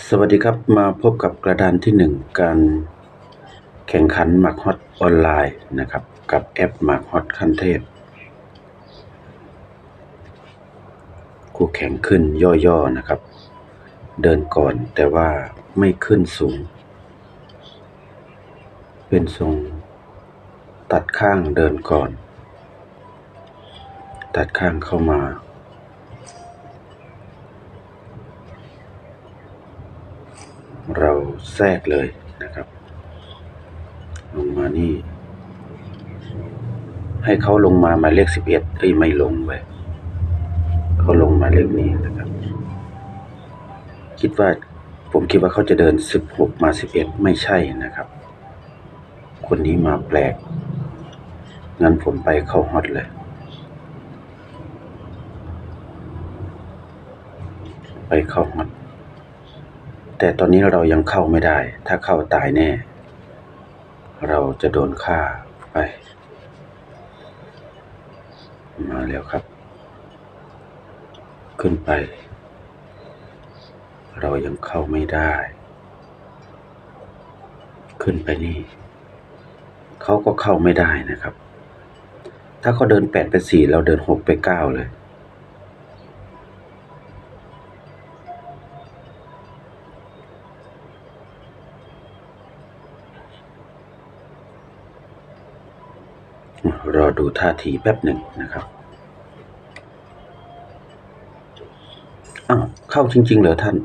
สวัสดีครับมาพบกับกระดานที่หนึ่งการแข่งขันหมากฮอตออนไลน์นะครับ กับแอปหมากฮอตขั้นเทพ คู่แข่งขึ้นย่อๆนะครับ เดินก่อนแต่ว่าไม่ขึ้นสูง เป็นทรงตัดข้างเดินก่อน ตัดข้างเข้ามา เรา แทรกเลยนะครับ ลงมานี่ ให้เขาลงมาหมายเลขสิบเอ็ดเอ้ยไม่ลงไปเขาลงมาเลขนี้นะครับ คิดว่าผมคิดว่าเขาจะเดินสิบหกมาสิบเอ็ดไม่ใช่นะครับ คนนี้มาแปลก งั้นผมไปเข้าฮอตเลยไปเข้าฮอต แต่ตอนนี้เรายังเข้าไม่ได้ ถ้าเข้าตายแน่ เราจะโดนฆ่าไป มาแล้วครับ ขึ้นไป เรายังเข้าไม่ได้ ขึ้นไปนี่ เขาก็เข้าไม่ได้นะครับ ถ้าเขาเดินแปดไปสี่เราเดินหกไปเก้าเลย ดูท่าทีแป๊บหนึ่งนะครับอ้าวเข้าจริง ๆ เหรอท่าน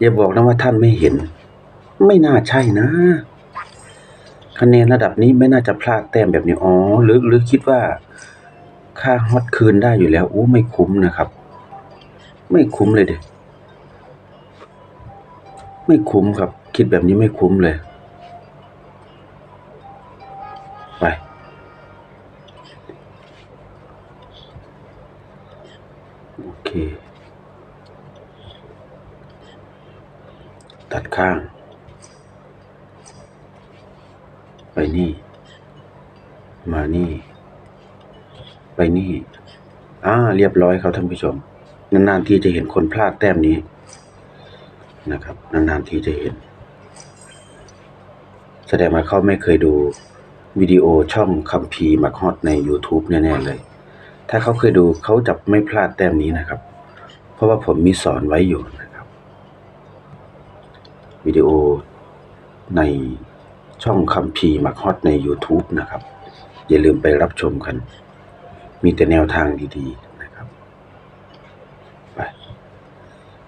อย่าบอกนะว่าท่านไม่เห็น ไม่น่าใช่นะคะแนนระดับนี้ไม่น่าจะพลาดแต้มแบบนี้อ๋อหรือหรือคิดว่า ค่าฮอตคืนได้อยู่แล้วโอ้ไม่คุ้มนะครับ ไม่คุ้มเลยเด็ไม่คุ้มครับ คิดแบบนี้ไม่คุ้มเลย ร้อยครับท่านผู้ชม นานๆทีจะเห็นคนพลาดแต้มนี้นะครับ นานๆทีจะเห็น แสดงว่าเขาไม่เคยดูวิดีโอช่องคัมภีมักฮอตใน YouTube แน่ ๆ เลย ถ้าเขาเคยดูเขาจะไม่พลาดแต้มนี้นะครับ เพราะว่าผมมีสอนไว้อยู่นะครับ วิดีโอในช่องคัมภีมักฮอตใน YouTube นะครับ อย่าลืมไปรับชมกัน มีแต่แนวทางดี ๆนะครับ ไป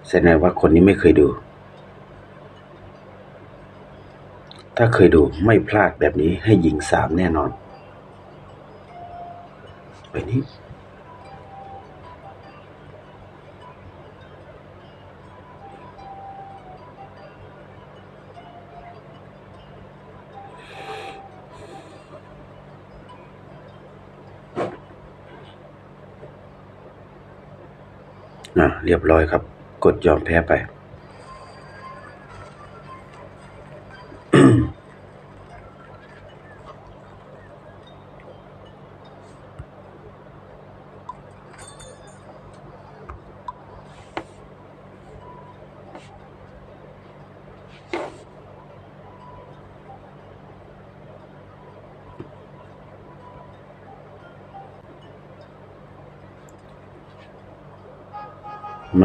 แสดงว่าคนนี้ไม่เคยดู ถ้าเคยดูไม่พลาดแบบนี้ให้ยิงสามแน่นอนไปนี้อะเรียบร้อยครับ กดยอมแพ้ไป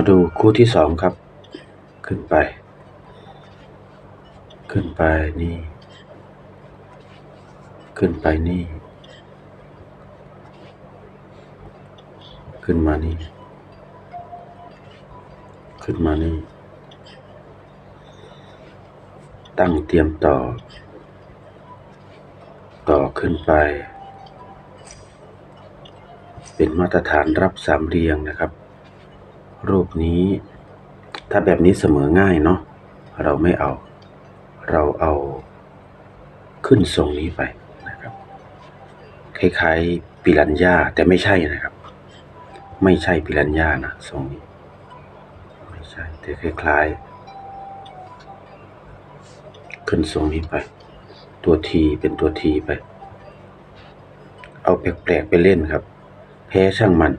ดูคู่ที่สองครับ ขึ้นไป ขึ้นไปนี่ ขึ้นไปนี่ ขึ้นมานี่ ขึ้นมานี่ ตั้งเตรียมต่อ ต่อขึ้นไป เป็นมาตรฐานรับสามเรียงนะครับ รูปนี้ ถ้าแบบนี้เสมอง่ายเนาะเราไม่เอา เราเอาขึ้นทรงนี้ไปนะครับ คล้ายๆปิรันย่าแต่ไม่ใช่นะครับ ไม่ใช่ปิรันย่านะทรงนี้ ไม่ใช่แต่คล้ายๆ ขึ้นทรงนี้ไป ตัวทีเป็นตัวทีไป เอาแปลกๆไปเล่นครับ แพ้ช่างมัน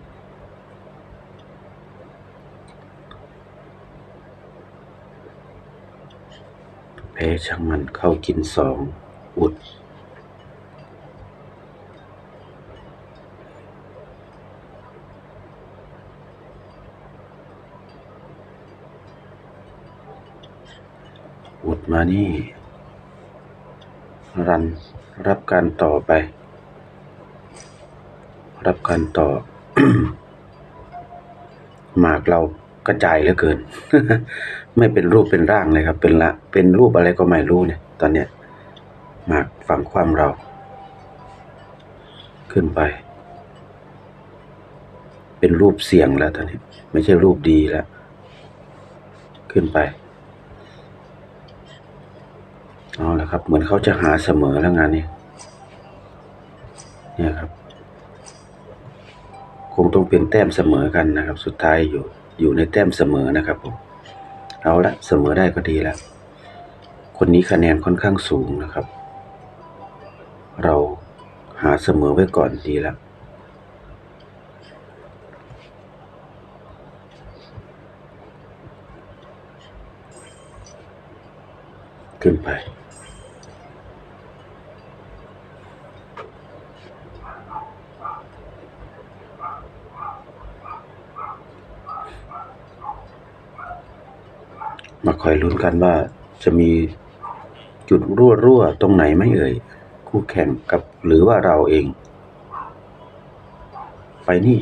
แพ้ช่างมันเข้ากินสองอุด อุดมานี่ รันรับการต่อไป รับการต่อ หมากเรา กระจายเหลือเกิน ไม่เป็นรูปเป็นร่างเลยครับ เป็นละ เป็นรูปอะไรก็ไม่รู้เนี่ย ตอนเนี้ยหมากฝั่งความเรา ขึ้นไป เป็นรูปเสียงแล้วตอนนี้ ไม่ใช่รูปดีแล้ว ขึ้นไปเอาละครับ เหมือนเขาจะหาเสมอแล้วงานนี้เนี่ยครับ คงต้องเป็นแต้มเสมอกันนะครับ สุดท้ายอยู่ อยู่ในแต้มเสมอนะครับผมเอาละเสมอได้ก็ดีแล้วคนนี้คะแนนค่อนข้างสูงนะครับ เราหาเสมอไว้ก่อนดีแล้วขึ้นไป อยลุ้นกันว่าจะมีจุดรั่วรั่วๆตรงไหนไหมเอ่ย คู่แข่งกับหรือว่าเราเอง ไปนี่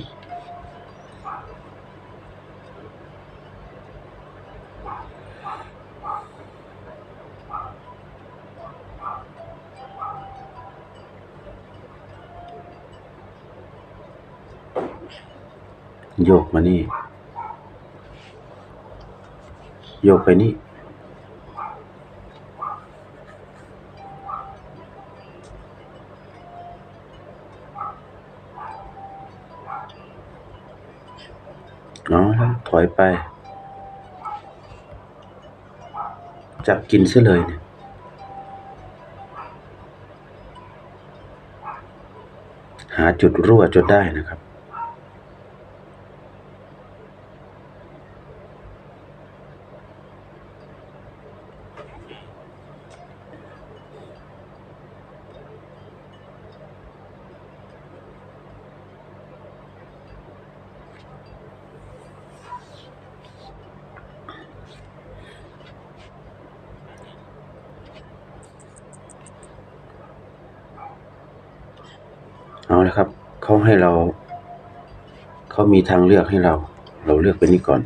โยกมานี่ โยกไปนี่อาละถอยไป จับกินซะเลยเนี่ยหาจุดรั่วจนได้นะครับ เอาละครับเขาให้เรา เขามีทางเลือกให้เรา เราเลือกไปนี่ก่อน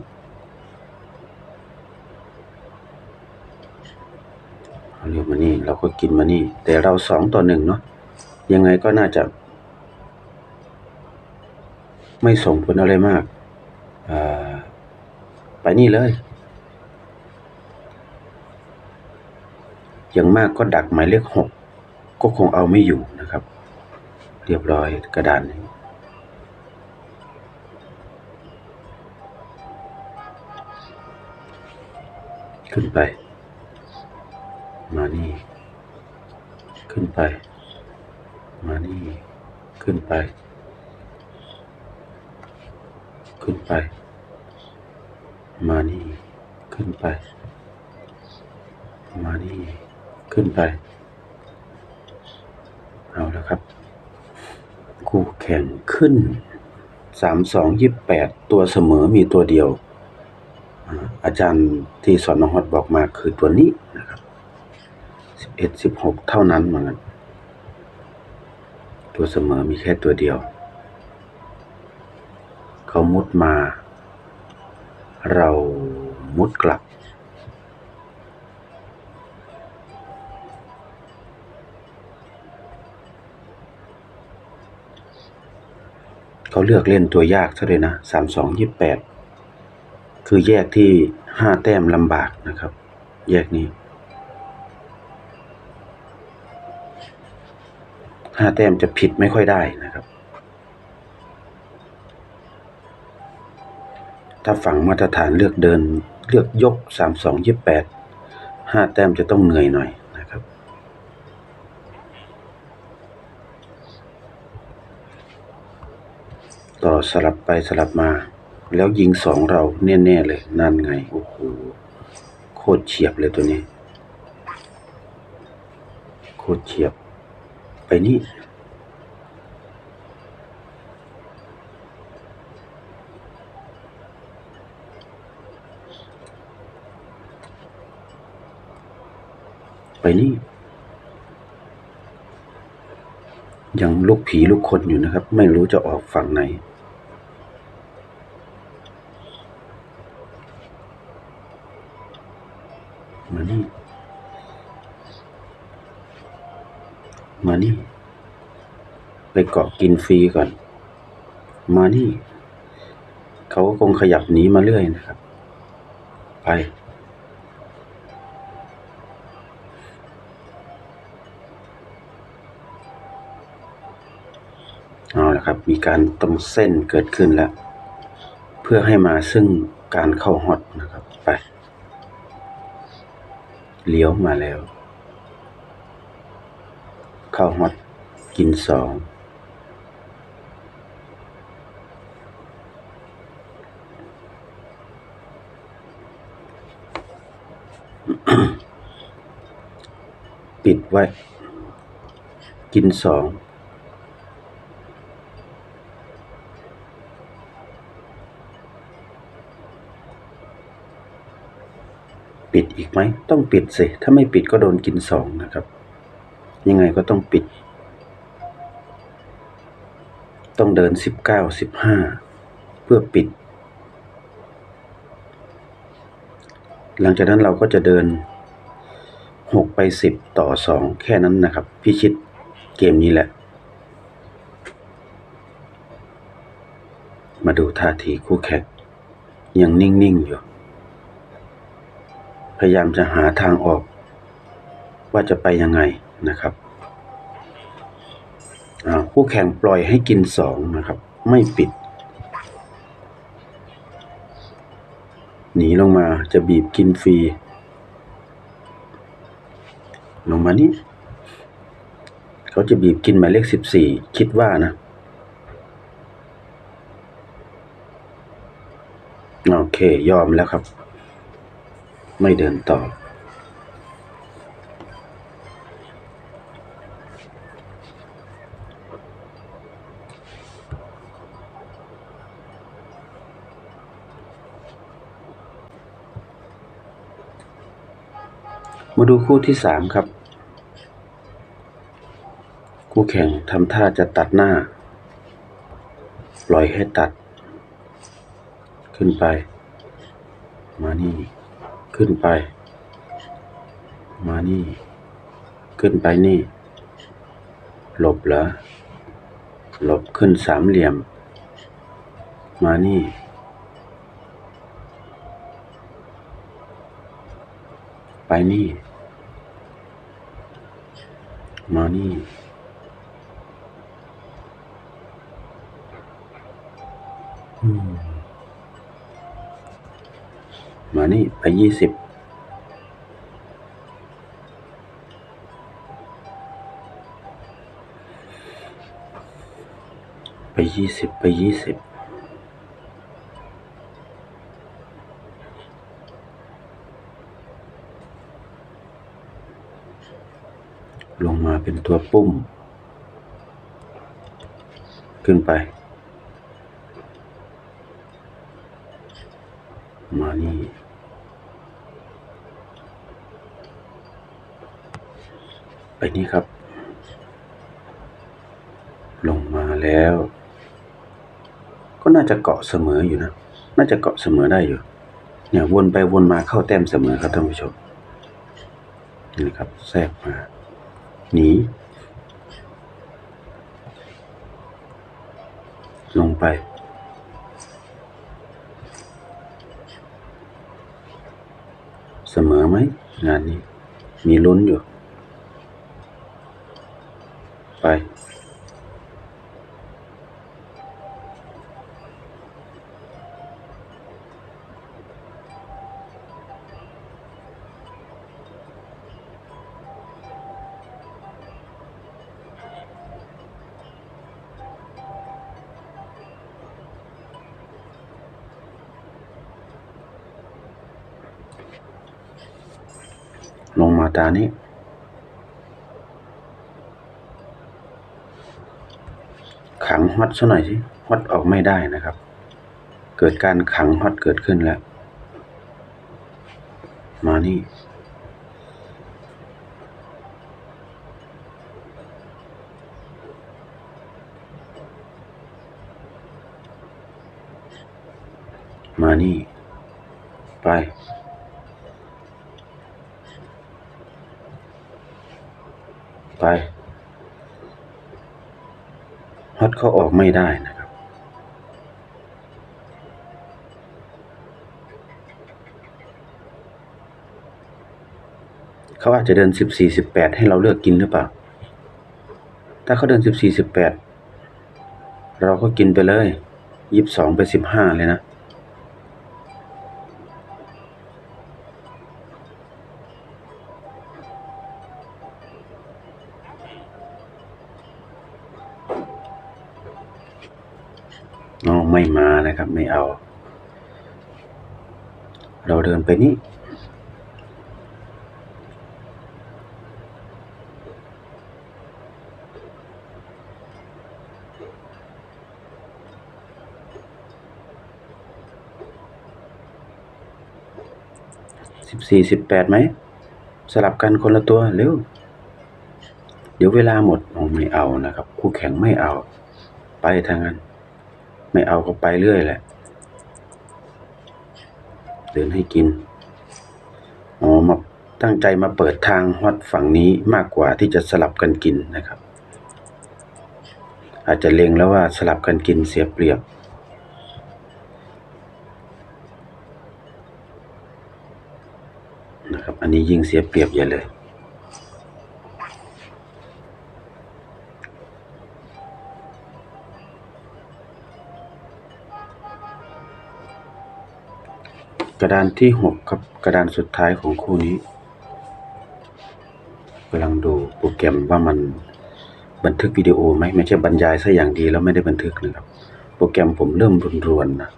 เลือกมานี่ เราก็กินมานี่ แต่เราสองต่อหนึ่งเนาะ ยังไงก็น่าจะ ไม่ส่งผลอะไรมาก ไปนี่เลย อย่างมากก็ดักหมายเลขหก ก็คงเอาไม่อยู่ เรียบร้อยกระดานนี้ขึ้นไป มานี่ ขึ้นไป มานี่ ขึ้นไป ขึ้นไป มานี่ ขึ้นไป มานี่ ขึ้นไป เอาแล้วครับ คู่แข่งขึ้นสามสองยี่แปดตัวเสมอมีตัวเดียว อาจารย์ที่สอนนองฮอดบอกมาคือตัวนี้นะครับสิบเอ็ดสิบหกเท่านั้นเหมือนกันตัวเสมอมีแค่ตัวเดียว เขามุดมา เรามุดกลับ เลือกเล่นตัวยากซะเลยนะสามสองยี่แปดคือแยกที่ห้าแต้มลำบากนะครับ แยกนี้ห้าแต้มจะผิดไม่ค่อยได้นะครับ ถ้าฝั่งมาตรฐานเลือกเดินเลือกยกสามสองยี่แปดห้าแต้มจะต้องเหนื่อยหน่อยนะครับ ต่อ สลับไปสลับมา แล้วยิงสองเราแน่ๆเลย นั่นไง โอ้โห โคตรเฉียบเลยตัวนี้ โคตรเฉียบ ไปนี่ไปนี่ ยังลูกผีลูกคนอยู่นะครับ ไม่รู้จะออกฝั่งไหน ไปเกาะกินฟรีก่อน มานี่ เขาก็คงขยับหนีมาเรื่อยนะครับ ไปเอาละครับ มีการต้มเส้นเกิดขึ้นแล้ว เพื่อให้มาซึ่งการเข้าฮอตนะครับ ไป เลี้ยวมาแล้ว เข้าฮอตกินสอง ปิดไว้ กินสองปิดอีกไหม ต้องปิดสิ ถ้าไม่ปิดก็โดนกินสองนะครับ ยังไงก็ต้องปิด ต้องเดินสิบเก้าสิบห้าเพื่อปิด หลังจากนั้นเราก็จะเดินหกไปสิบต่อสองแค่นั้นนะครับ พิชิตเกมนี้แหละ มาดูท่าทีคู่แข่งยังนิ่ง ๆ อยู่ พยายามจะหาทางออก ว่าจะไปยังไงนะครับคู่แข่งปล่อยให้กินสองนะครับ ไม่ปิด หนีลงมาจะบีบกินฟรี ลงมานี้ เขาจะบีบกินหมายเลขสิบสี่คิดว่านะ โอเคยอมแล้วครับ ไม่เดินต่อ ดูคู่ที่สามครับ คู่แข่งทำท่าจะตัดหน้า ปล่อยให้ตัด ขึ้นไป มานี่ ขึ้นไป มานี่ ขึ้นไปนี่ หลบเหรอ หลบขึ้นสามเหลี่ยม มานี่ไปนี่ มานี่อืมมานี่ ไปยี่สิบไปยี่สิบไปยี่สิบ ลงมา เป็นตัวปุ้มขึ้นไป มานี่ไปนี่ครับ ลงมาแล้ว ก็น่าจะเกาะเสมออยู่นะ น่าจะเกาะเสมอได้อยู่ เนี่ยวนไปวนมาเข้าแต้มเสมอครับท่านผู้ชมนี่ครับแทรกมา หนี ลงไป เสมอไหมงานนี้ มีลุ้นอยู่ ไป matane ขังฮอตซะหน่อยสิฮอตออกไม่ได้นะครับ เกิดการขังฮอตเกิดขึ้นแล้ว มานี่มานี่ ไป ไม่ได้นะครับ เขาอาจจะเดินสิบสี่สิบแปดให้เราเลือกกินหรือเปล่า ถ้าเขาเดินสิบสี่สิบแปดเราก็กินไปเลยยี่สิบสองไปสิบห้าเลยนะ ไม่เอา เราเดินไปนี่สิบสี่สิบแปดไหม สลับกันคนละตัวเร็ว เดี๋ยวเวลาหมดไม่เอานะครับ คู่แข่งไม่เอา ไปทางนั้น ไม่เอาก็ไปเรื่อยแหละ เดินให้กิน อ๋อ มาตั้งใจมาเปิดทางฮอตฝั่งนี้มากกว่าที่จะสลับกันกินนะครับ อาจจะเล็งแล้วว่าสลับกันกินเสียเปรียบนะครับ อันนี้ยิ่งเสียเปรียบใหญ่เลย กระดานที่หกครับกระดานสุดท้ายของคู่นี้กำลังดูโปรแกรมว่ามันบันทึกวิดีโอไหมไม่ใช่บรรยายซะอย่างดีแล้วไม่ได้บันทึกนะครับ โปรแกรมผมเริ่มรวนๆนะ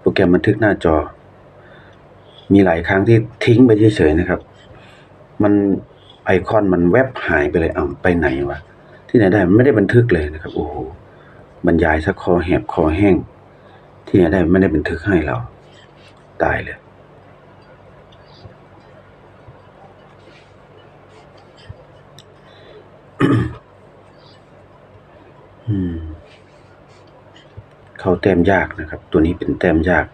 โปรแกรมบันทึกหน้าจอ มีหลายครั้งที่ทิ้งไปเฉยๆนะครับ มันไอคอนมันแวบหายไปเลยเอ้าไปไหนวะที่ไหนได้ไม่ได้บันทึกเลยนะครับโอ้โหบรรยายซะคอแหบคอแห้ง ที่ไหนได้ไม่ได้บันทึกให้เรา ตายเลยอืมเข้าแต้มยากนะครับ ตัวนี้เป็นแต้มยาก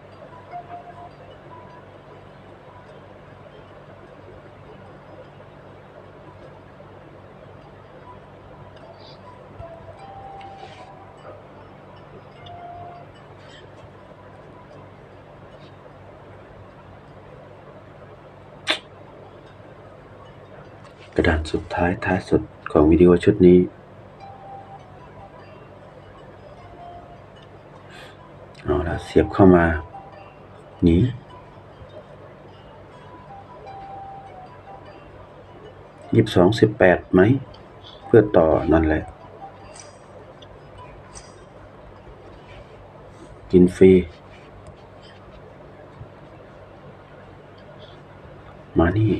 ท้ายท้ายสุดของวิดีโอชุดนี้ เอาละเสียบเข้ามา นี้ยี่สิบสองสิบแปดไหม เพื่อต่อนั่นแหละ กินฟรี มานี่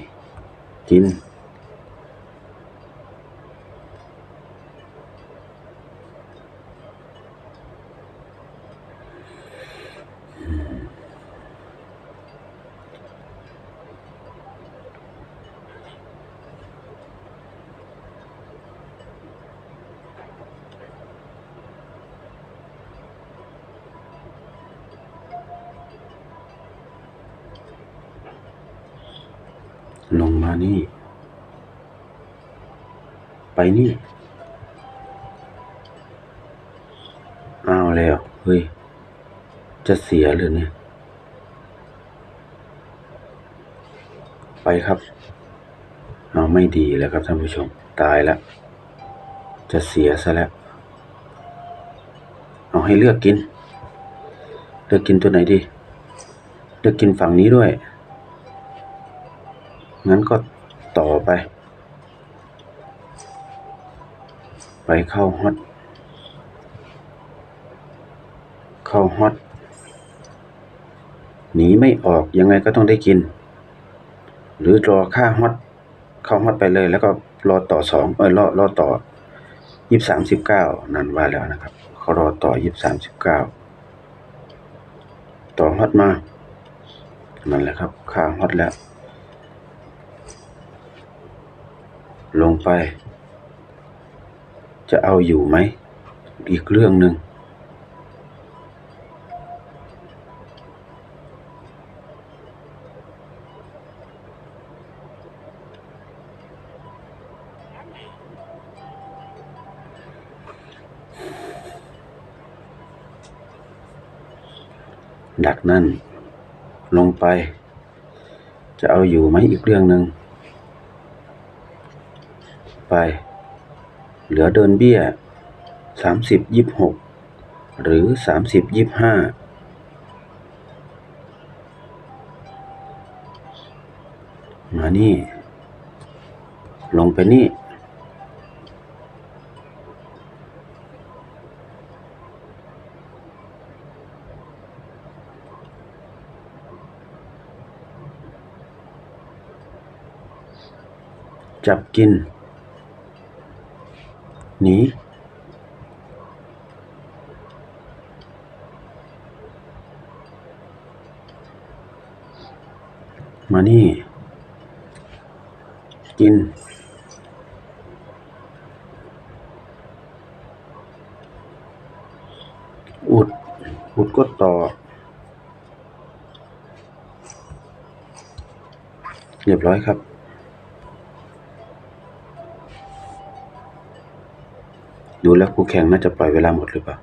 กิน ลงมานี่ ไปนี่อ้าวแล้ว เฮ้ย จะเสียหรือเนี่ย ไปครับ เอาไม่ดีแล้วครับท่านผู้ชม ตายแล้ว จะเสียซะแล้ว เอาให้เลือกกิน เลือกกินตัวไหนดี เลือกกินฝั่งนี้ด้วย งั้นก็ต่อไป ไปเข้าฮอต เข้าฮอต หนีไม่ออกยังไงก็ต้องได้กิน หรือรอค่าฮอต เข้าฮอตไปเลยแล้วก็รอต่อสองเออรอรอต่อยี่สามสิบเก้านั่นว่าแล้วนะครับ เขารอต่อยี่สิบสามสิบเก้าต่อฮอตมา นั่นแหละครับข้าฮอตแล้ว ลงไป จะเอาอยู่ไหม อีกเรื่องหนึ่งดักนั่น ลงไป จะเอาอยู่ไหมอีกเรื่องหนึ่ง ไป เหลือเดินเบี้ยสามสิบยี่หกหรือสามสิบยี่ห้ามานี่ ลงไปนี่จับกิน นีมานี่ กิน อุด อุดก็ต่อ เรียบร้อยครับ แล้วคู่แข่งน่าจะปล่อยเวลาหมดหรือเปล่า